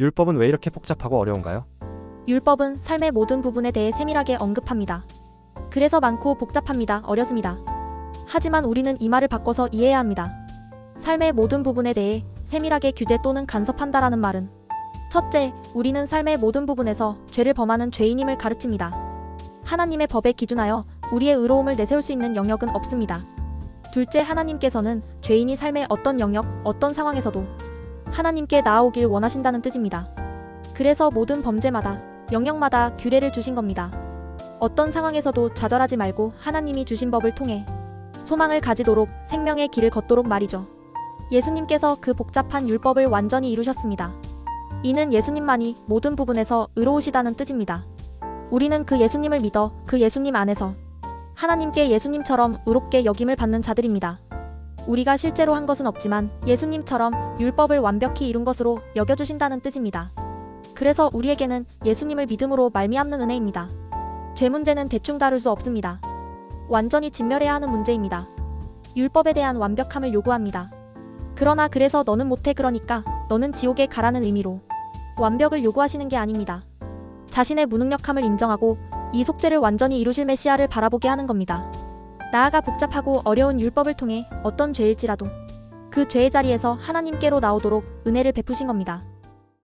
율법은 왜 이렇게 복잡하고 어려운가요? 율법은 삶의 모든 부분에 대해 세밀하게 언급합니다. 그래서 많고 복잡합니다. 어렵습니다. 하지만 우리는 이 말을 바꿔서 이해해야 합니다. 삶의 모든 부분에 대해 세밀하게 규제 또는 간섭한다라는 말은 첫째, 우리는 삶의 모든 부분에서 죄를 범하는 죄인임을 가르칩니다. 하나님의 법에 기준하여 우리의 의로움을 내세울 수 있는 영역은 없습니다. 둘째, 하나님께서는 죄인이 삶의 어떤 영역, 어떤 상황에서도 하나님께 나아오길 원하신다는 뜻입니다. 그래서 모든 범죄마다 영역마다 규례를 주신 겁니다. 어떤 상황에서도 좌절하지 말고 하나님이 주신 법을 통해 소망을 가지도록 생명의 길을 걷도록 말이죠. 예수님께서 그 복잡한 율법을 완전히 이루셨습니다. 이는 예수님만이 모든 부분에서 의로우시다는 뜻입니다. 우리는 그 예수님을 믿어 그 예수님 안에서 하나님께 예수님처럼 의롭게 여김을 받는 자들입니다. 우리가 실제로 한 것은 없지만 예수님처럼 율법을 완벽히 이룬 것으로 여겨주신다는 뜻입니다. 그래서 우리에게는 예수님을 믿음으로 말미암는 은혜입니다. 죄 문제는 대충 다룰 수 없습니다. 완전히 진멸해야 하는 문제입니다. 율법에 대한 완벽함을 요구합니다. 그러나 그래서 너는 못해 그러니까 너는 지옥에 가라는 의미로 완벽을 요구하시는 게 아닙니다. 자신의 무능력함을 인정하고 이 속죄를 완전히 이루실 메시아를 바라보게 하는 겁니다. 나아가 복잡하고 어려운 율법을 통해 어떤 죄일지라도 그 죄의 자리에서 하나님께로 나오도록 은혜를 베푸신 겁니다.